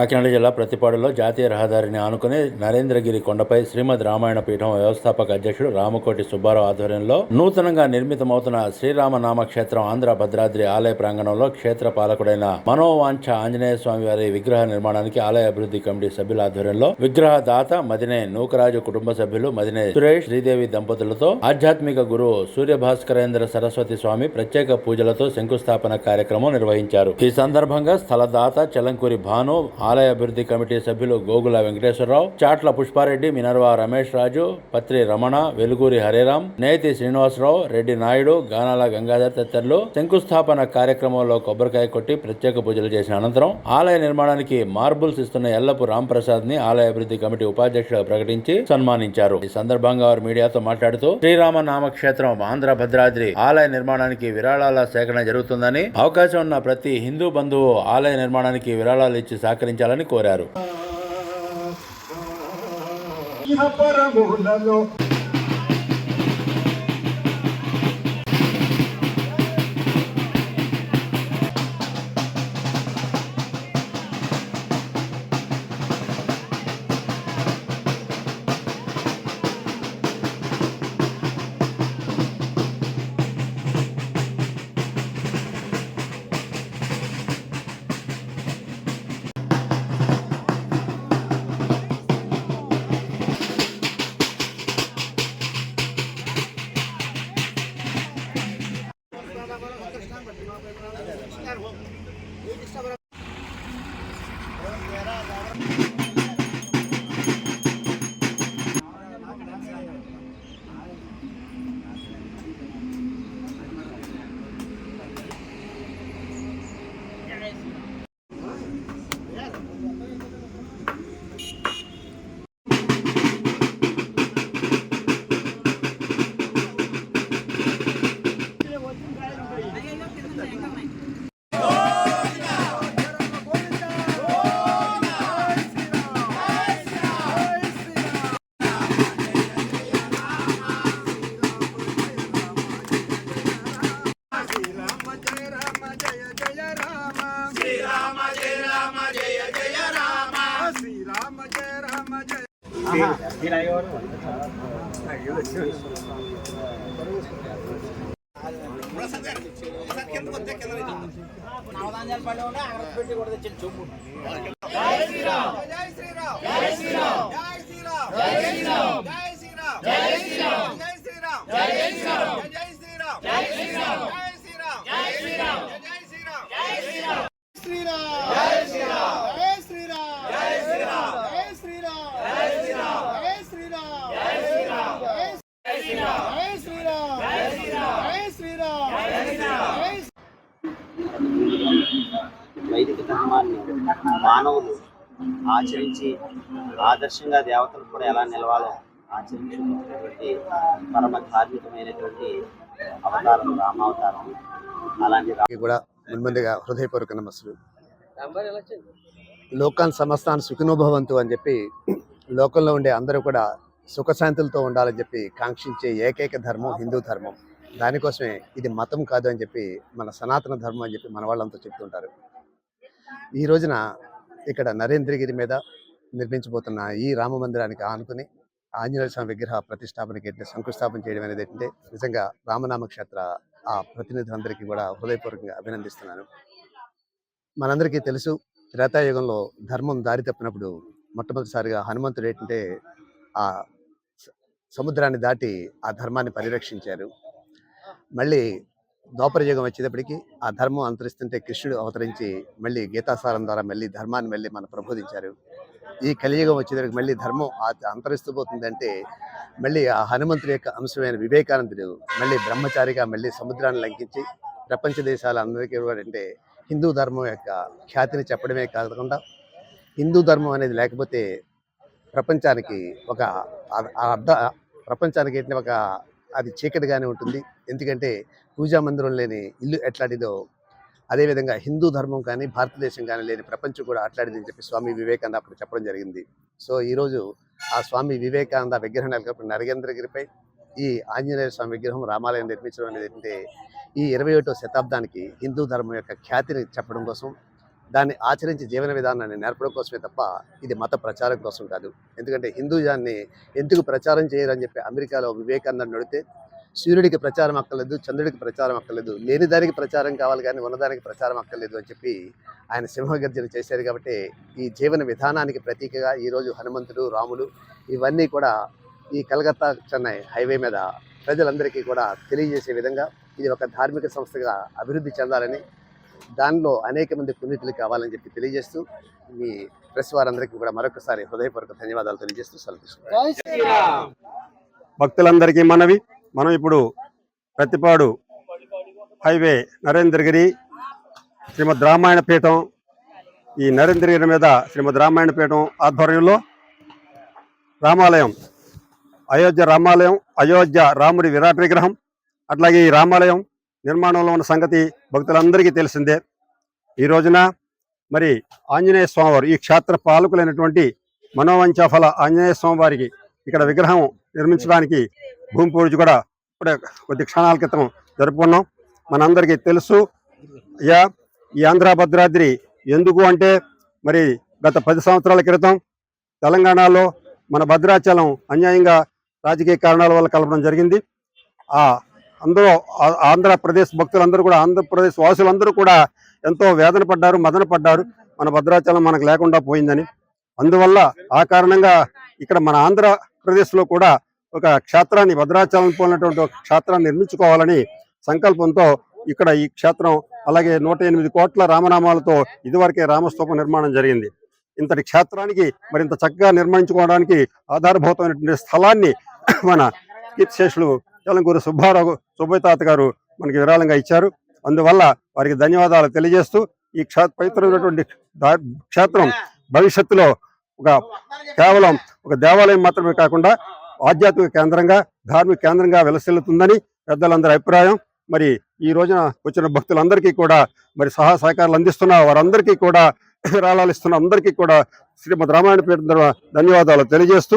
కాకినాడ జిల్లా ప్రతిపాడులో జాతీయ రహదారిని ఆనుకుని నరేంద్రగిరి కొండపై శ్రీమద్ రామాయణ పీఠం వ్యవస్థాపక అధ్యక్షుడు రామకోటి సుబ్బారావు ఆధ్వర్యంలో నూతనంగా నిర్మితమవుతున్న శ్రీరామ నామ క్షేత్రం ఆంధ్ర భద్రాద్రి ఆలయ ప్రాంగణంలో క్షేత్ర పాలకుడైన మనోవాంఛ ఆంజనేయ స్వామి వారి విగ్రహ నిర్మాణానికి ఆలయ అభివృద్ధి కమిటీ సభ్యుల ఆధ్వర్యంలో విగ్రహ దాత మదినే నూకరాజు కుటుంబ సభ్యులు మదినే సురేష్ శ్రీదేవి దంపతులతో ఆధ్యాత్మిక గురువు సూర్యభాస్కరేంద్ర సరస్వతి స్వామి ప్రత్యేక పూజలతో శంకుస్థాపన కార్యక్రమం నిర్వహించారు. ఈ సందర్భంగా స్థలదాత చలంకూరి భాను ఆలయ అభివృద్ధి కమిటీ సభ్యులు గోగుల వెంకటేశ్వరరావు చాట్ల పుష్పారెడ్డి మినర్వా రమేష్ రాజు పత్రి రమణ వెలుగూరి హరిరామ్ నేతి శ్రీనివాసరావు రెడ్డి నాయుడు గానాల గంగాధర్ తదితరులు శంకుస్థాపన కార్యక్రమంలో కొబ్బరికాయ కొట్టి ప్రత్యేక పూజలు చేసిన అనంతరం ఆలయ నిర్మాణానికి మార్బుల్స్ ఇస్తున్న ఎల్లపు రాంప్రసాద్ని ఆలయ అభివృద్ధి కమిటీ ఉపాధ్యక్షుడు ప్రకటించి సన్మానించారు. ఈ సందర్భంగా వారు మీడియాతో మాట్లాడుతూ శ్రీరామ నామక్షేత్రం ఆంధ్ర భద్రాద్రి ఆలయ నిర్మాణానికి విరాళాల సేకరణ జరుగుతుందని అవకాశం ఉన్న ప్రతి హిందూ బంధువు ఆలయ నిర్మాణానికి విరాళాలు ఇచ్చి సహకరించాలని కోరారు. జై శ్రీరామ్. జై శ్రీరామ్ జై శ్రీరామ్ జై శ్రీరామ్ జై శ్రీరామ్ జై శ్రీరామ్ జై శ్రీరామ్ జై శ్రీరామ్ జై శ్రీరామ్ జై శ్రీరామ్ జై శ్రీరామ్ జై శ్రీరామ్ మానవులు ఆచరించి ఆదర్శంగా దేవతలు కూడా ఎలా నిలవాలో ఆచరించుకున్నటువంటి పరమ ధార్మికమైనటువంటి అవతారం రామావతారం అలాంటి కూడా మున్ముందుగా హృదయపూర్వక నమస్సులు. లోకాన్ సమస్తాన్ సుఖినోభవంతు అని చెప్పి లోకంలో ఉండే అందరూ కూడా సుఖశాంతులతో ఉండాలని చెప్పి కాంక్షించే ఏకైక ధర్మం హిందూ ధర్మం. దానికోసమే ఇది మతం కాదు అని చెప్పి మన సనాతన ధర్మం అని చెప్పి మన వాళ్ళంతా చెప్తుంటారు. ఈ రోజున ఇక్కడ నరేంద్రగిరి మీద నిర్మించబోతున్న ఈ రామ మందిరానికి ఆనుకుని ఆంజనేయ స్వామి విగ్రహ ప్రతిష్టాపనకి ఏంటంటే శంకుస్థాపన చేయడం అనేది ఏంటంటే నిజంగా రామనామక్షేత్ర ఆ ప్రతినిధులందరికీ కూడా హృదయపూర్వకంగా అభినందిస్తున్నాను. మనందరికీ తెలుసు త్రేతాయుగంలో ధర్మం దారి తప్పినప్పుడు మొట్టమొదటిసారిగా హనుమంతుడు ఏంటంటే ఆ సముద్రాన్ని దాటి ఆ ధర్మాన్ని పరిరక్షించారు. మళ్ళీ దోపరయుగం వచ్చేటప్పటికీ వచ్చేటప్పటికి ఆ ధర్మం అంతరిస్తుంటే కృష్ణుడు అవతరించి మళ్ళీ గీతాసారం ద్వారా మళ్ళీ ధర్మాన్ని మళ్ళీ మన ప్రబోధించారు ఈ కలియుగం వచ్చేటప్పటికి మళ్ళీ ధర్మం అంతరిస్తూ పోతుందంటే మళ్ళీ ఆ హనుమంతుడి యొక్క అంశమైన వివేకానందుడు మళ్ళీ బ్రహ్మచారిగా మళ్ళీ సముద్రాన్ని లంకించి ప్రపంచ దేశాల అందరికీ అంటే హిందూ ధర్మం యొక్క ఖ్యాతిని చెప్పడమే కాకుండా హిందూ ధర్మం అనేది లేకపోతే ప్రపంచానికి ఒక అ- ఆ అర్ధ ప్రపంచానికి ఏంటంటే ఒక అది చీకటిగానే ఉంటుంది. ఎందుకంటే పూజా మందిరం లేని ఇల్లు ఎట్లాంటిదో అదేవిధంగా హిందూ ధర్మం కానీ భారతదేశం కానీ లేని ప్రపంచం కూడా అట్లాంటిదని చెప్పి స్వామి వివేకానంద అప్పుడు చెప్పడం జరిగింది. సో ఈరోజు ఆ స్వామి వివేకానంద విగ్రహం నెలకొప్పుడు నరేంద్రగిరిపై ఈ ఆంజనేయ స్వామి విగ్రహం రామాలయం నిర్మించడం అనేది ఏంటంటే ఈ ఇరవై ఒకటో శతాబ్దానికి హిందూ ధర్మం యొక్క ఖ్యాతిని చెప్పడం కోసం దాన్ని ఆచరించి జీవన విధానాన్ని నేర్పడం కోసమే తప్ప ఇది మత ప్రచారం కోసం కాదు. ఎందుకంటే హిందూజాన్ని ఎందుకు ప్రచారం చేయరని చెప్పి అమెరికాలో వివేకానంద నడితే సూర్యుడికి ప్రచారం అక్కర్లేదు చంద్రుడికి ప్రచారం అక్కర్లేదు లేని దానికి ప్రచారం కావాలి కానీ ఉన్నదానికి ప్రచారం అక్కర్లేదు అని చెప్పి ఆయన సింహగర్జన చేశారు కాబట్టి ఈ జీవన విధానానికి ప్రతీకగా ఈరోజు హనుమంతుడు రాముడు ఇవన్నీ కూడా ఈ కలకత్తా చెన్నై హైవే మీద ప్రజలందరికీ కూడా తెలియజేసే విధంగా ఇది ఒక ధార్మిక సంస్థగా అభివృద్ధి చెందాలని దానిలో అనేక మంది పుణ్యతులు కావాలని చెప్పి తెలియజేస్తూ మీ ప్రెస్ వారందరికీ కూడా మరొకసారి హృదయపూర్వక ధన్యవాదాలు తెలియజేస్తూ సెలవు భక్తులందరికీ మనవి. మనం ఇప్పుడు ప్రతిపాడు హైవే నరేంద్రగిరి శ్రీమద్ రామాయణ పీఠం. ఈ నరేంద్రగిరి మీద శ్రీమద్ రామాయణ పీఠం ఆధ్వర్యంలో రామాలయం అయోధ్య రామాలయం అయోధ్య రాముడి విరాట్ విగ్రహం అట్లాగే ఈ రామాలయం నిర్మాణంలో ఉన్న సంగతి భక్తులందరికీ తెలిసిందే. ఈ రోజున మరి ఆంజనేయ స్వామివారు ఈ క్షేత్ర పాలకులైనటువంటి మనోవంచాఫల ఆంజనేయ స్వామివారికి ఇక్కడ విగ్రహం నిర్మించడానికి భూమి పూజ కూడా ఇప్పుడే కొద్ది క్షణాల క్రితం జరుపుకున్నాం. మనందరికీ తెలుసు అయ్యా ఈ ఆంధ్ర భద్రాద్రి ఎందుకు అంటే మరి గత పది సంవత్సరాల క్రితం తెలంగాణలో మన భద్రాచలం అన్యాయంగా రాజకీయ కారణాల వల్ల కలపడం జరిగింది. ఆ అందులో ఆ- ఆంధ్రప్రదేశ్ భక్తులందరూ కూడా ఆంధ్రప్రదేశ్ వాసులందరూ కూడా ఎంతో వేదన పడ్డారు మదన పడ్డారు. మన భద్రాచలం మనకు లేకుండా పోయిందని. అందువల్ల ఆ కారణంగా ఇక్కడ మన ఆంధ్రప్రదేశ్లో కూడా ఒక క్షేత్రాన్ని భద్రాచలం పోలినటువంటి ఒక క్షేత్రాన్ని నిర్మించుకోవాలని సంకల్పంతో ఇక్కడ ఈ క్షేత్రం అలాగే నూట ఎనిమిది కోట్ల రామనామాలతో ఇదివరకే రామస్తూపం నిర్మాణం జరిగింది. ఇంతటి క్షేత్రానికి మరింత చక్కగా నిర్మించుకోవడానికి ఆధారభూతమైనటువంటి స్థలాన్ని మన కీర్తిశేషులు చలంకూరు సుబ్బారావు సుబ్బయ్య తాత గారు మనకి విరాళంగా ఇచ్చారు. అందువల్ల వారికి ధన్యవాదాలు తెలియజేస్తూ ఈ క్షే పవిత్రమైనటువంటి క్షేత్రం భవిష్యత్తులో ఒక కేవలం ఒక దేవాలయం మాత్రమే కాకుండా ఆధ్యాత్మిక కేంద్రంగా ధార్మిక కేంద్రంగా వెలసిల్లుతుందని పెద్దలందరి అభిప్రాయం. మరి ఈ రోజున వచ్చిన భక్తులందరికీ కూడా మరి సహా సహకారాలు అందిస్తున్న వారందరికీ కూడా విరాళాలు ఇస్తున్న అందరికీ కూడా శ్రీమద్ రామాయణ పీఠం ధన్యవాదాలు తెలియజేస్తూ